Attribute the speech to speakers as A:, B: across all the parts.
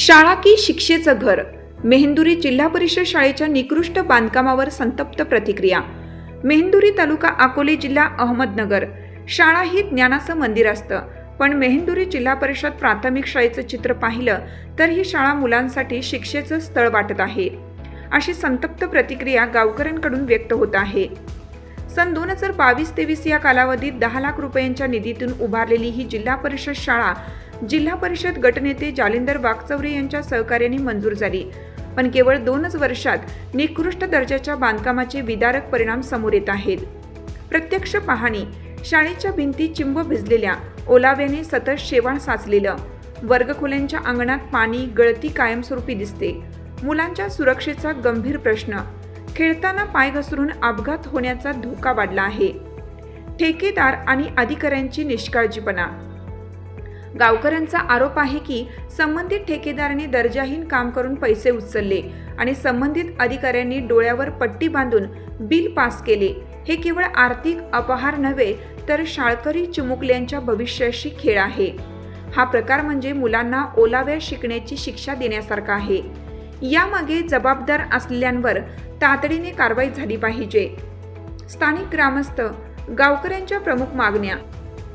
A: शाळा की शिक्षेचं घर. मेहेंदुरी जिल्हा परिषद शाळेच्या निकृष्ट बांधकामावर संतप्त प्रतिक्रिया. मेहेंदुरी तालुका अकोले जिल्हा अहमदनगर. शाळा ही ज्ञानाचं मंदिर असतं. पण मेहेंदुरी जिल्हा परिषद प्राथमिक शाळेचं चित्र पाहिलं तर ही शाळा मुलांसाठी शिक्षेचं स्थळ वाटत आहे. अशी संतप्त प्रतिक्रिया गावकऱ्यांकडून व्यक्त होत आहे. सन दोन हजार बावीस तेवीस या कालावधीत दहा लाख रुपयांच्या निधीतून उभारलेली ही जिल्हा परिषद शाळा जिल्हा परिषद गटनेते जालिंदर वाकचौरे यांच्या सहकार्याने मंजूर झाली. पण केवळ दोनच वर्षात निकृष्ट दर्जाच्या बांधकामाचे विदारक परिणाम समोर येत आहेत. प्रत्यक्ष पाहणी शाळेच्या भिंती चिंब भिजलेल्या ओलाव्याने सतत शेवाळ साचलेलं वर्गखोल्यांच्या अंगणात पाणी गळती कायमस्वरूपी दिसते. मुलांच्या सुरक्षेचा गंभीर प्रश्न खेळताना पाय घसरून अपघात होण्याचा धोका वाढला आहे. ठेकेदार आणि अधिकाऱ्यांची निष्काळजीपणा गावकऱ्यांचा आरोप आहे की संबंधित ठेकेदारांनी दर्जाहीन काम करून पैसे उचलले आणि संबंधित अधिकाऱ्यांनी डोळ्यावर पट्टी बांधून बिल पास केले. हे केवळ आर्थिक अपहार नव्हे तर शाळकरी चिमुकल्यांच्या भविष्याशी खेळ आहे. हा प्रकार म्हणजे मुलांना ओलाव्या शिकण्याची शिक्षा देण्यासारखा आहे. यामागे जबाबदार असलेल्यांवर तातडीने कारवाई झाली पाहिजे. स्थानिक ग्रामस्थ गावकऱ्यांच्या प्रमुख मागण्या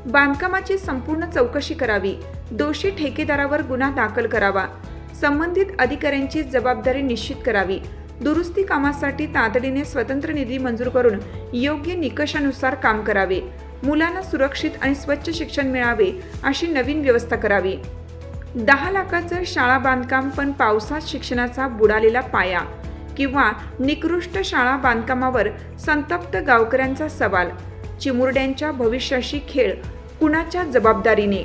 A: बांधकामाची संपूर्ण चौकशी करावी. दोषी ठेकेदारावर गुन्हा दाखल करावा. संबंधित अधिकाऱ्यांची जबाबदारी निश्चित करावी. दुरुस्ती कामासाठी तातडीने स्वतंत्र निधी मंजूर करून योग्य निकषानुसार काम करावे. मुलांना सुरक्षित आणि स्वच्छ शिक्षण मिळावे अशी नवीन व्यवस्था करावी. दहा लाखाचं शाळा बांधकाम पण पावसात शिक्षणाचा बुडालेला पाया किंवा निकृष्ट शाळा बांधकामावर संतप्त गावकऱ्यांचा सवाल. चिमुरड्यांच्या भविष्याशी खेळ कुणाच्या जबाबदारीने?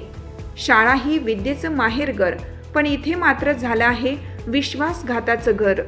A: शाळा ही विद्येचं माहेरघर पण इथे मात्र झालं आहे विश्वासघाताचं घर.